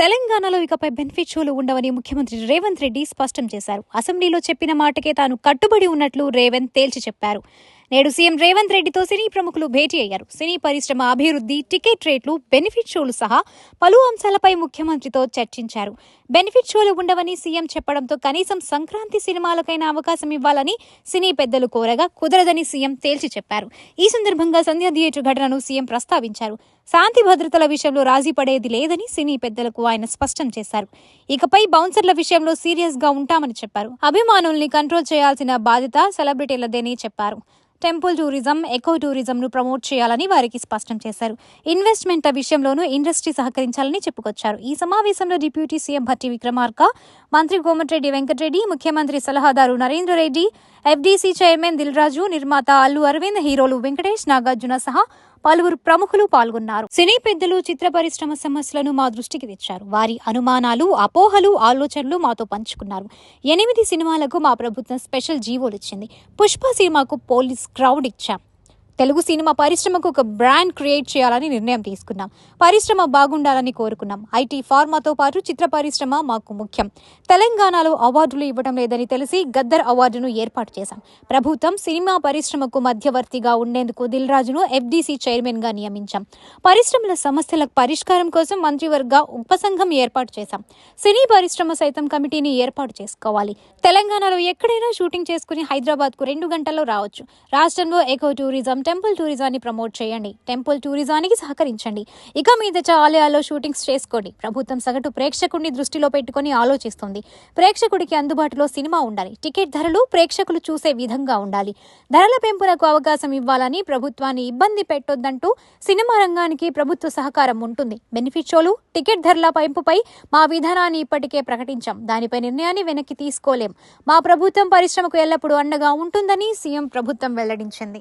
తెలంగాణలో ఇకపై బెనిఫిట్ షోలు ఉండవని ముఖ్యమంత్రి రేవంత్ రెడ్డి స్పష్టం చేశారు. అసెంబ్లీలో చెప్పిన మాటకే తాను కట్టుబడి ఉన్నట్లు రేవంత్ తేల్చి చెప్పారు. నేడు సీఎం రేవంత్ రెడ్డితో సినీ ప్రముఖులు భేటీ అయ్యారు. సినీ పరిశ్రమ అభివృద్ధి టికెట్ రేట్లు బెనిఫిట్ షోలు సహా పలు అంశాలపై ముఖ్యమంత్రితో చర్చించారు. బెనిఫిట్ షోలు ఉండవని సీఎం చెప్పడంతో కనీసం సంక్రాంతి సినిమాలకైనా అవకాశం ఇవ్వాలని సినీ పెద్దలు కోరగా కుదరదని సీఎం తేల్చి చెప్పారు. ఈ సందర్భంగా సంధ్య థియేటర్ ఘటనను సీఎం ప్రస్తావించారు. శాంతి భద్రతల విషయంలో రాజీ పడేది లేదని సినీ పెద్దలకు ఆయన స్పష్టం చేశారు. ఇకపై బౌన్సర్ల విషయంలో సీరియస్గా ఉంటామని చెప్పారు. అభిమానుల్ని కంట్రోల్ చేయాల్సిన బాధ్యత సెలబ్రిటీలదేని చెప్పారు. టెంపుల్ టూరిజం ఎకో టూరిజంను ప్రమోట్ చేయాలని వారికి స్పష్టం చేశారు. ఇన్వెస్ట్మెంట్ల విషయంలోనూ ఇండస్ట్రీ సహకరించాలని చెప్పుకొచ్చారు. ఈ సమావేశంలో డిప్యూటీ సీఎం భట్టి విక్రమార్క మంత్రి కోమటిరెడ్డి వెంకటరెడ్డి ముఖ్యమంత్రి సలహాదారు నరేంద్ర రెడ్డి ఎఫ్డీసీ చైర్మన్ దిల్రాజు నిర్మాత అల్లు అరవింద్ హీరోలు వెంకటేష్ నాగార్జున సహా పలువురు ప్రముఖులు పాల్గొన్నారు. సినీ పెద్దలు చిత్ర పరిశ్రమ సమస్యలను మా దృష్టికి తెచ్చారు. వారి అనుమానాలు అపోహలు ఆలోచనలు మాతో పంచుకున్నారు. ఎనిమిది సినిమాలకు మా ప్రభుత్వం స్పెషల్ జీవోలు ఇచ్చింది. పుష్ప సినిమాకు పోలీస్ క్రౌడ్ ఇచ్చాం. తెలుగు సినిమా పరిశ్రమకు ఒక బ్రాండ్ క్రియేట్ చేయాలని నిర్ణయం తీసుకున్నాం. పరిశ్రమ బాగుండాలని కోరుకున్నాం. ఐటీ ఫార్మాతో పాటు చిత్ర పరిశ్రమ మాకు ముఖ్యం. తెలంగాణలో అవార్డులు ఇవ్వడం లేదని తెలిసి గద్దర్ అవార్డును ఏర్పాటు చేశాం. ప్రభుత్వం సినిమా పరిశ్రమకు మధ్యవర్తిగా ఉండేందుకు దిల్రాజును ఎఫ్డీసీ చైర్మన్గా నియమించాం. పరిశ్రమల సమస్యలకు పరిష్కారం కోసం మంత్రివర్గ ఉపసంఘం ఏర్పాటు చేశాం. సినీ పరిశ్రమ సైతం కమిటీని ఏర్పాటు చేసుకోవాలి. తెలంగాణలో ఎక్కడైనా షూటింగ్ చేసుకుని హైదరాబాద్కు రెండు గంటల్లో రావచ్చు. రాష్ట్రంలో ఎకో టూరిజం టెంపుల్ టూరిజాన్ని ప్రమోట్ చేయండి. టెంపుల్ టూరిజానికి సహకరించండి. ఇక మీదట ఆలయాల్లో షూటింగ్స్ చేసుకోండి. ప్రభుత్వం సగటు ప్రేక్షకుడిని దృష్టిలో పెట్టుకొని ఆలోచిస్తుంది. ప్రేక్షకుడికి అందుబాటులో సినిమా ఉండాలి. టికెట్ ధరలు ప్రేక్షకులు చూసే విధంగా ఉండాలి. ధరల పెంపునకు అవకాశం ఇవ్వాలని ప్రభుత్వాన్ని ఇబ్బంది పెట్టొద్దంటూ సినిమా రంగానికి ప్రభుత్వ సహకారం ఉంటుంది. బెనిఫిట్ షోలు టికెట్ ధరల పెంపుపై మా విధానాన్ని ఇప్పటికే ప్రకటించాం. దానిపై నిర్ణయాన్ని వెనక్కి తీసుకోలేం. మా ప్రభుత్వం పరిశ్రమకు ఎల్లప్పుడూ అండగా ఉంటుందని సీఎం ప్రభుత్వం వెల్లడించింది.